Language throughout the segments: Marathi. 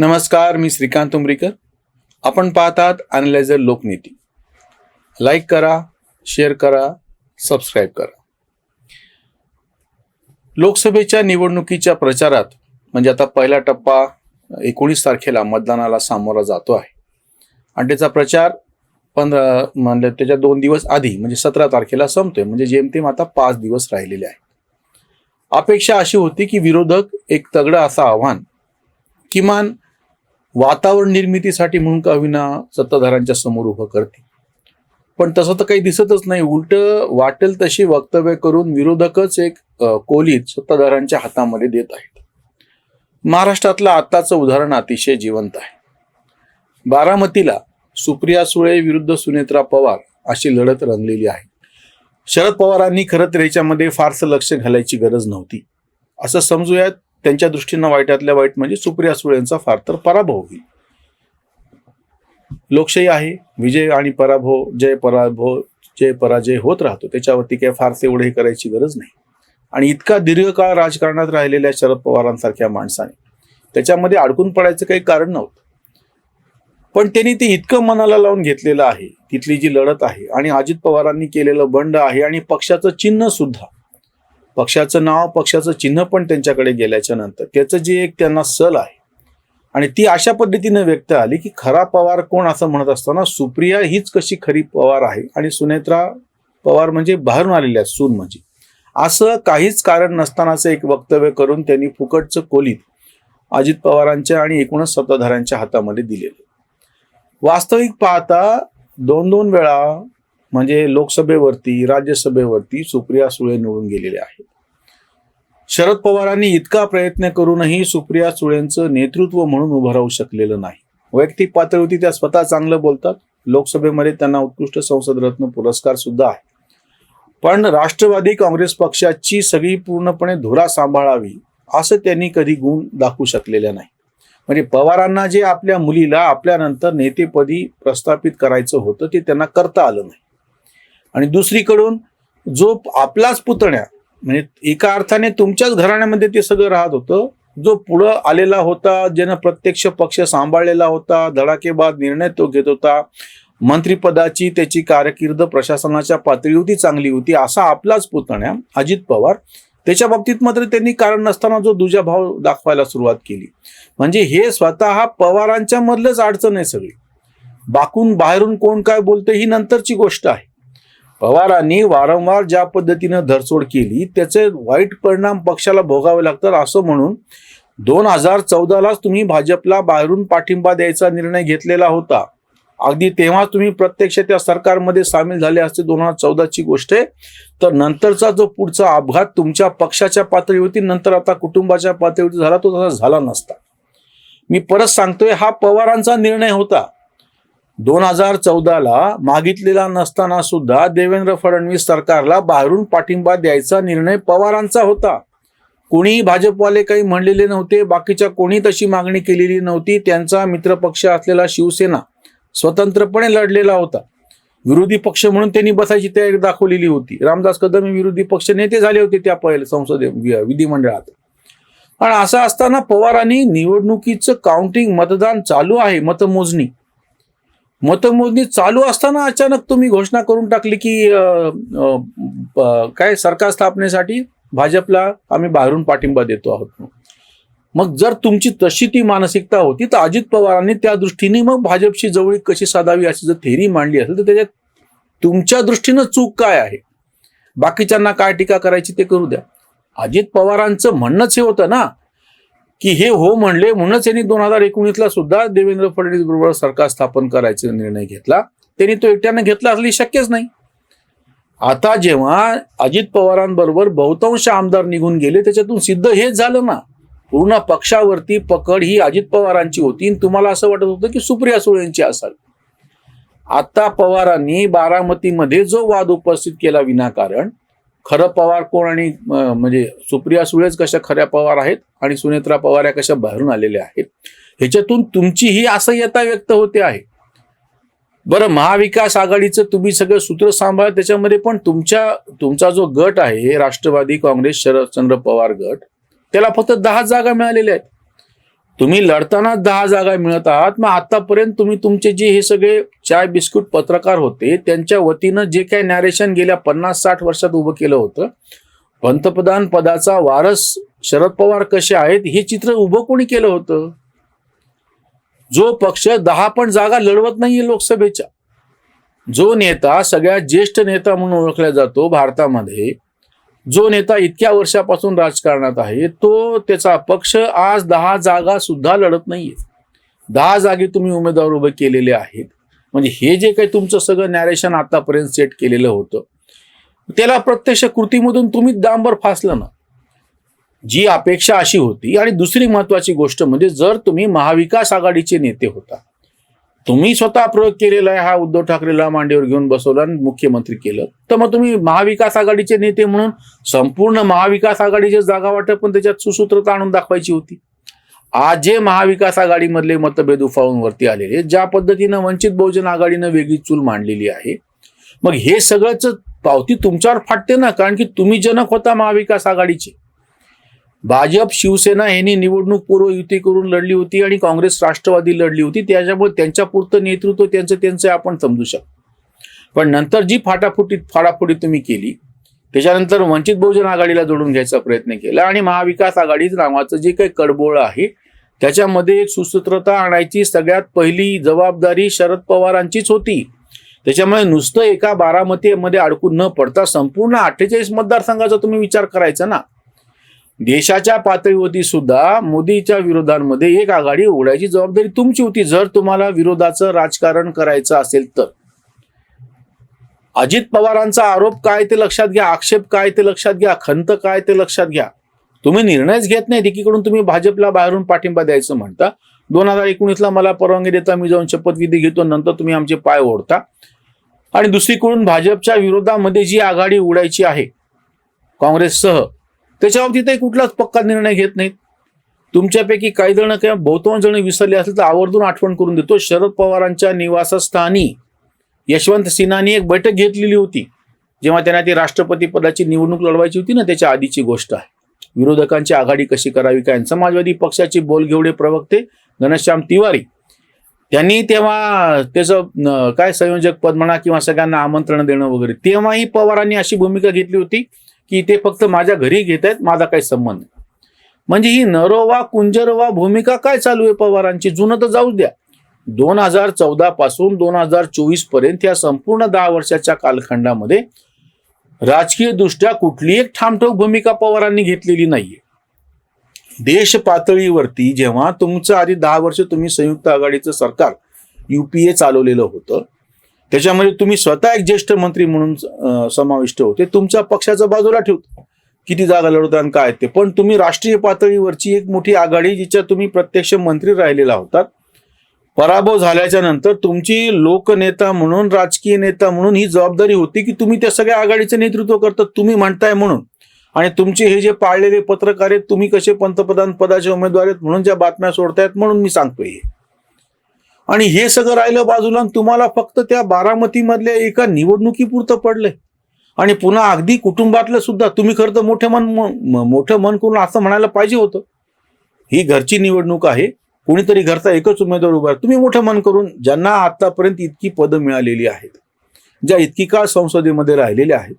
नमस्कार मी श्रीकांत उमरीकर. आपण पाहतात अनलायझर लोकनीती. लाईक करा शेअर करा सबस्क्राईब करा. लोकसभेच्या निवडणुकीच्या प्रचारात म्हणजे आता पहिला टप्पा एकोणीस तारखेला मतदानाला सामोरा जातो आहे. आणि त्याचा प्रचार पंधरा म्हणजे त्याच्या दोन दिवस आधी म्हणजे सतरा तारखेला संपतोय. म्हणजे जेमतेम आता पाच दिवस राहिलेले आहे अपेक्षा अशी होती की विरोधक एक तगडं असं आव्हान किमान वातावरण निर्मितीसाठी म्हणून का विना सत्ताधाऱ्यांच्या समोर उभं करते? पण तसं तर काही दिसतच नाही. उलट वाटेल तशी वक्तव्य करून विरोधकच एक कोलीत सत्ताधाऱ्यांच्या हातामध्ये देत आहेत. महाराष्ट्रातलं आत्ताचं उदाहरण अतिशय जिवंत आहे. बारामतीला सुप्रिया सुळे विरुद्ध सुनेत्रा पवार अशी लढत रंगलेली आहे. शरद पवारांनी खरं तर याच्यामध्ये फारसं लक्ष घालायची गरज नव्हती. असं समजूयात त्यांच्या दृष्टीनं वाईटातल्या वाईट म्हणजे सुप्रिया सुळेंचा फार तर पराभव होईल. लोकशाही आहे विजय आणि पराभव जय पराभव जय पराजय होत राहतो. त्याच्यावरती काही फारसे एवढे हे करायची गरज नाही. आणि इतका दीर्घकाळ राजकारणात राहिलेल्या शरद पवारांसारख्या माणसाने त्याच्यामध्ये अडकून पडायचं काही कारण नव्हतं. पण त्यांनी ते इतकं मनाला लावून घेतलेलं आहे तिथली जी लढत आहे आणि अजित पवारांनी केलेलं बंड आहे आणि पक्षाचं चिन्ह सुद्धा पक्षाचं नाव पक्षाचं चिन्ह पण त्यांच्याकडे गेल्याच्यानंतर. त्याचं जे एक त्यांना सल आहे. आणि ती अशा पद्धतीनं व्यक्त आली की खरा पवार कोण असं म्हणत असताना सुप्रिया हीच कशी खरी पवार आहे आणि सुनेत्रा पवार म्हणजे बाहेरून आलेल्या आहेत, सून म्हणजे. असं काहीच कारण नसतानाचं एक वक्तव्य करून त्यांनी फुकटचं कोलीत अजित पवारांच्या आणि एकूणच सत्ताधाऱ्यांच्या हातामध्ये दिलेलं. वास्तविक पाहता दोन दोन वेळा म्हणजे लोकसभेवरती राज्यसभेवरती सुप्रिया सुळे निवडून गेलेले आहेत. शरद पवारांनी इतका प्रयत्न करूनही सुप्रिया सुळेंचं नेतृत्व म्हणून उभं राहू शकलेलं नाही. वैयक्तिक पातळीवरती त्या स्वतः चांगलं बोलतात. लोकसभेमध्ये त्यांना उत्कृष्ट संसद रत्न पुरस्कार सुद्धा आहे. पण राष्ट्रवादी काँग्रेस पक्षाची सगळी पूर्णपणे धुरा सांभाळावी असं त्यांनी कधी गुण दाखवू शकलेल्या नाही. म्हणजे पवारांना जे आपल्या मुलीला आपल्यानंतर नेतेपदी प्रस्थापित करायचं होतं ते त्यांना करता आलं नाही. आणि दुसरीकडून जो आपलाच पुतण्या म्हणजे एका अर्थाने तुमच्याच घराण्यामध्ये ते सगळं राहत होतं जो पुढं आलेला होता ज्यानं प्रत्यक्ष पक्ष सांभाळलेला होता धडाकेबाद निर्णय तो घेत होता मंत्रिपदाची त्याची कारकीर्द प्रशासनाच्या पातळीवरती चांगली होती असा आपलाच पुतण्या अजित पवार त्याच्या बाबतीत मात्र त्यांनी कारण नसताना जो दुजा भाव दाखवायला सुरुवात केली. म्हणजे हे स्वतः पवारांच्या मधलंच अडचण आहे सगळी. बाकून बाहेरून कोण काय बोलतं ही नंतरची गोष्ट आहे. पवारांनी वारंवार ज्या पद्धतीनं धरसोड केली त्याचे वाईट परिणाम पक्षाला भोगावे लागतात असं म्हणून दोन हजार चौदालाच तुम्ही भाजपला बाहेरून पाठिंबा द्यायचा निर्णय घेतलेला होता. अगदी तेव्हा तुम्ही प्रत्यक्ष त्या सरकारमध्ये सामील झाले असते दोन हजार चौदाची गोष्ट आहे. तर नंतरचा जो पुढचा अपघात तुमच्या पक्षाच्या पातळीवरती नंतर आता कुटुंबाच्या पातळीवरती झाला तो तसा झाला नसता. मी परत सांगतोय हा पवारांचा निर्णय होता. दोन हजार चौदाला मागितलेला नसताना सुद्धा देवेंद्र फडणवीस सरकारला बाहेरून पाठिंबा द्यायचा निर्णय पवारांचा होता. कोणीही भाजपवाले काही म्हणलेले नव्हते बाकीच्या कोणी तशी मागणी केलेली नव्हती. त्यांचा मित्रपक्ष असलेला शिवसेना स्वतंत्रपणे लढलेला होता. विरोधी पक्ष म्हणून त्यांनी बसायची तयारी दाखवलेली होती. रामदास कदम हे विरोधी पक्ष नेते झाले होते त्या पहिले संसदे विधिमंडळात. पण असं असताना पवारांनी निवडणुकीचं काउंटिंग मतदान चालू आहे मतमोजणी. मतमोजणी चालू असताना अचानक तुम्ही घोषणा करून टाकली की काय सरकार स्थापनेसाठी भाजपला आम्ही बाहेरून पाठिंबा देतो आहोत मग जर तुमची तशी ती मानसिकता होती तर अजित पवारांनी त्या दृष्टीने मग भाजपशी जवळीक कशी साधावी अशी जर थेरी मांडली असेल तर त्याच्यात तुमच्या दृष्टीनं चूक काय आहे? बाकीच्यांना काय टीका करायची ते करू द्या. अजित पवारांचं म्हणणंच हे होतं ना की हे हो म्हणले म्हणूनच त्यांनी दोन हजार एकोणीसला सुद्धा देवेंद्र फडणवीस बरोबर सरकार स्थापन करायचा निर्णय घेतला. त्यांनी तो एकट्यानं घेतला असली शक्यच नाही. आता जेव्हा अजित पवारांबरोबर बहुतांश आमदार निघून गेले त्याच्यातून सिद्ध हेच झालं ना. पूर्ण पक्षावरती पकड ही अजित पवारांची होती आणि तुम्हाला असं वाटत होतं की सुप्रिया सुळेंची असावी. आता पवारांनी बारामतीमध्ये जो वाद उपस्थित केला विनाकारण खरं पवार कोण आणि म्हणजे सुप्रिया सुळेच कशा खऱ्या पवार आहेत आणि सुनेत्रा पवार या कशा बाहेरून आलेल्या आहेत ह्याच्यातून तुमची ही असह्यता व्यक्त होते आहे. बरं महाविकास आघाडीचं तुम्ही सगळं सूत्र सांभाळ त्याच्यामध्ये पण तुमच्या तुमचा जो गट आहे राष्ट्रवादी काँग्रेस शरदचंद्र पवार गट त्याला फक्त दहा जागा मिळालेल्या आहेत. तुम्ही लढताना दहा जागा मिळत आहात मग आतापर्यंत तुम्ही तुमचे जे हे सगळे चाय बिस्कुट पत्रकार होते त्यांच्या वतीनं जे काही नॅरेशन गेल्या पन्नास साठ वर्षात उभं केलं होतं पंतप्रधान पदाचा वारस शरद पवार कसे आहेत हे चित्र उभं कोणी केलं होतं? जो पक्ष दहा पण जागा लढवत नाहीये लोकसभेच्या जो नेता सगळ्यात ज्येष्ठ नेता म्हणून ओळखला जातो भारतामध्ये जो नेता इतक्या वर्षापासून राजकारणात आहे तो त्याचा पक्ष आज दहा जागा सुद्धा लढत नाहीये. दहा जागे तुम्ही उमेदवार उभे केलेले आहेत. म्हणजे हे जे काही तुमचं सगळं नॅरेशन आतापर्यंत सेट केलेलं होतं त्याला प्रत्यक्ष कृतीमधून तुम्ही दांबर फासलं ना. जी अपेक्षा अशी होती आणि दुसरी महत्वाची गोष्ट म्हणजे जर तुम्ही महाविकास आघाडीचे नेते होता तुम्ही स्वतः प्रयोग केलेला आहे हा उद्धव ठाकरेला मांडीवर घेऊन बसवला आणि मुख्यमंत्री केलं. तर मग तुम्ही महाविकास आघाडीचे नेते म्हणून संपूर्ण महाविकास आघाडीचे जागा वाटप पण त्याच्यात सुसूत्रता आणून दाखवायची होती. आज जे महाविकास आघाडीमधले मतभेद उफाळून वरती आलेले ज्या पद्धतीनं वंचित बहुजन आघाडीनं वेगळी चूल मांडलेली आहे मग हे सगळंच पावती तुमच्यावर फाटते ना? कारण की तुम्ही जनक होता महाविकास आघाडीचे. भाजप शिवसेना यांनी निवडणूक पूर्व युती करून लढली होती आणि काँग्रेस राष्ट्रवादी लढली होती. त्याच्यामुळे त्यांच्या पुरतं नेतृत्व त्यांचं त्यांचं आपण समजू शकतो. पण नंतर जी फाटाफुटी फाडाफुटी तुम्ही केली त्याच्यानंतर वंचित बहुजन आघाडीला जोडून घ्यायचा प्रयत्न केला आणि महाविकास आघाडी नावाचं जे काही कडबोळ आहे त्याच्यामध्ये एक सुसूत्रता आणायची सगळ्यात पहिली जबाबदारी शरद पवारांचीच होती. त्याच्यामुळे नुसतं एका बारामतीमध्ये अडकून न पडता संपूर्ण अठ्ठेचाळीस मतदारसंघाचा तुम्ही विचार करायचा ना? देशाच्या पातळीवरती सुद्धा मोदीच्या विरोधांमध्ये एक आघाडी उघडायची जबाबदारी तुमची होती. जर तुम्हाला विरोधाचं राजकारण करायचं असेल तर. अजित पवारांचा आरोप काय ते लक्षात घ्या. आक्षेप काय ते लक्षात घ्या. खंत काय ते लक्षात घ्या. तुम्ही निर्णयच घेत नाही. एकीकडून तुम्ही भाजपला बाहेरून पाठिंबा द्यायचं म्हणता. दोन हजार एकोणीसला मला परवानगी देता. मी जाऊन शपथविधी घेतो. नंतर तुम्ही आमचे पाय ओढता. आणि दुसरीकडून भाजपच्या विरोधामध्ये जी आघाडी उडायची आहे काँग्रेससह त्याच्या बाबतीतही कुठलाच पक्का निर्णय घेत नाहीत. तुमच्यापैकी काही जण किंवा बहुतांश जण विसरले असेल तर आवर्जून आठवण करून देतो. शरद पवारांच्या निवासस्थानी यशवंत सिन्हानी एक बैठक घेतलेली होती जेव्हा त्यांना ती राष्ट्रपती पदाची निवडणूक लढवायची होती ना त्याच्या आधीची गोष्ट आहे. विरोधकांची आघाडी कशी करावी काय? समाजवादी पक्षाचे बोलघेवडे प्रवक्ते घनश्याम तिवारी त्यांनी तेव्हा त्याचं काय संयोजक पद म्हणा किंवा सगळ्यांना आमंत्रण देणं वगैरे तेव्हाही पवारांनी अशी भूमिका घेतली होती. की ते फक्त माझ्या घरी घेत आहेत माझा काही संबंध नाही. म्हणजे ही नरोवा कुंजरवा भूमिका काय चालू आहे पवारांची? जुनं तर जाऊच द्या. दोन हजार चौदा पासून दोन हजार चोवीसपर्यंत या संपूर्ण दहा वर्षाच्या कालखंडामध्ये राजकीय दृष्ट्या कुठली एक ठामठोक भूमिका पवारांनी घेतलेली नाहीये. देश पातळीवरती जेव्हा तुमचं आधी दहा वर्ष तुम्ही संयुक्त आघाडीचं सरकार युपीए चालवलेलं होतं त्याच्यामध्ये तुम्ही स्वतः एक ज्येष्ठ मंत्री म्हणून समाविष्ट होते. तुमच्या पक्षाच्या बाजूला ठेवतो. किती जागा लढवता आणि काय ते. पण तुम्ही राष्ट्रीय पातळीवरची एक मोठी आघाडी जिच्या तुम्ही प्रत्यक्ष मंत्री राहिलेला होतात. पराभव झाल्याच्यानंतर तुमची लोकनेता म्हणून राजकीय नेता म्हणून ही जबाबदारी होती की तुम्ही त्या सगळ्या आघाडीचं नेतृत्व करता तुम्ही म्हणताय म्हणून. आणि तुमचे हे जे पाळलेले पत्रकार आहेत तुम्ही कसे पंतप्रधान पदाचे उमेदवार आहेत म्हणून ज्या बातम्या सोडतायत म्हणून मी सांगतोय हे. आणि हे सगळं राहिलं बाजूला तुम्हाला फक्त त्या बारामतीमधल्या एका निवडणुकीपुरतं पडलंय. आणि पुन्हा अगदी कुटुंबातलं सुद्धा तुम्ही खरं तर मोठं मन म- मोठं मन करून असं म्हणायला पाहिजे होतं. ही घरची निवडणूक आहे कोणीतरी घरचा एकच उमेदवार उभा तुम्ही मोठं मन करून ज्यांना आतापर्यंत इतकी पदं मिळालेली आहेत ज्या इतकी काळ संसदेमध्ये राहिलेल्या आहेत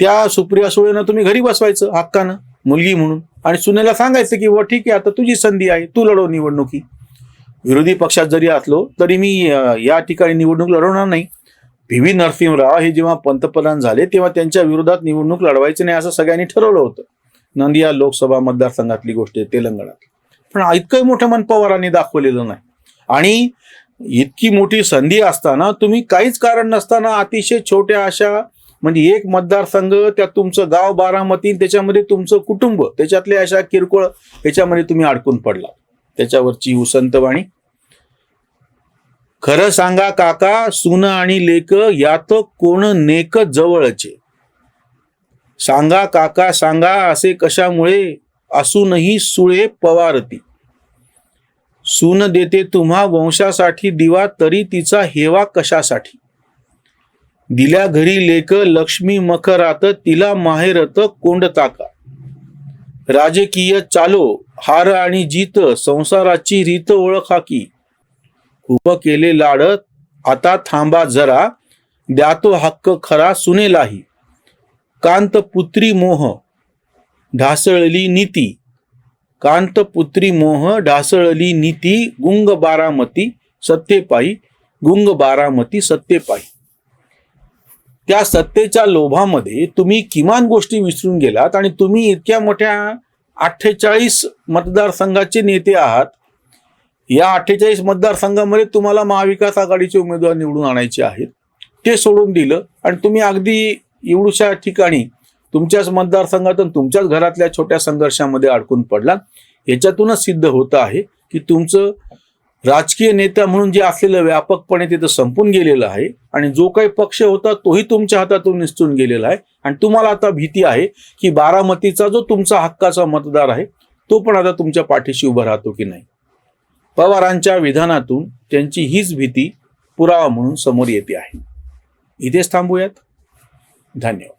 त्या सुप्रिया सुळेनं तुम्ही घरी बसवायचं हक्कानं मुलगी म्हणून. आणि सुनेला सांगायचं की व ठीक आहे आता तुझी संधी आहे तू लढव निवडणुकी. विरोधी पक्षात जरी असलो तरी मी या ठिकाणी निवडणूक लढवणार नाही. व्ही व्ही नरसिंहराव हे जेव्हा पंतप्रधान झाले तेव्हा त्यांच्या विरोधात निवडणूक लढवायची नाही असं सगळ्यांनी ठरवलं होतं. नंदिया लोकसभा मतदारसंघातली गोष्ट आहे तेलंगणात पण इतकं मोठं मन पवारांनी दाखवलेलं नाही. आणि इतकी मोठी संधी असताना तुम्ही काहीच कारण नसताना अतिशय छोट्या अशा म्हणजे एक मतदारसंघ त्यात तुमचं गाव बारामती त्याच्यामध्ये तुमचं कुटुंब त्याच्यातले अशा किरकोळ याच्यामध्ये तुम्ही अडकून पडला त्याच्यावरची उसंतवाणी खरं सांगा काका सुन आणि लेक यात कोण नेक जवळचे? सांगा काका सांगा असे कशामुळे असूनही सुळे पवारती. सून देते तुम्हा वंशासाठी दिवा तरी तिचा हेवा कशासाठी? दिल्या घरी लेक लक्ष्मी मखरात तिला माहेरत कोंडता का राजकीय चालो हार आणि जीत संसाराची रीत ओळखा की उभं केले लाडत आता थांबा जरा द्या तो हक्क खरा सुनेलाही. कांत पुत्री मोह ढासळली नीती. कांत पुत्री मोह ढासळली नीती गुंग बारामती सत्तेपायी गुंग बारामती सत्तेपायी. त्या सत्तेच्या लोभामध्ये तुम्ही किमान गोष्टी विसरून गेलात आणि तुम्ही इतक्या मोठ्या अठ्ठेचाळीस मतदारसंघाचे नेते आहात. या अठ्ठेचाळीस मतदारसंघामध्ये तुम्हाला महाविकास आघाडीचे उमेदवार निवडून आणायचे आहेत. ते सोडून दिलं आणि तुम्ही अगदी एवढूशा ठिकाणी तुमच्याच मतदारसंघातून तुमच्याच घरातल्या छोट्या संघर्षामध्ये अडकून पडला याच्यातूनच सिद्ध होतं आहे की तुमचं राजकीय नेता म्हणून जे असलेलं व्यापकपणे तिथं संपून गेलेलं आहे आणि जो काही पक्ष होता तोही तुमच्या हातातून निसटून गेलेला आहे. आणि तुम्हाला आता भीती आहे की बारामतीचा जो तुमचा हक्काचा मतदार आहे तो पण आता तुमच्या पाठीशी उभा राहतो की नाही? पवारांच्या विधानातून त्यांची हीच भीती पुरावा म्हणून समोर येते आहे. इथेच थांबूयात. धन्यवाद.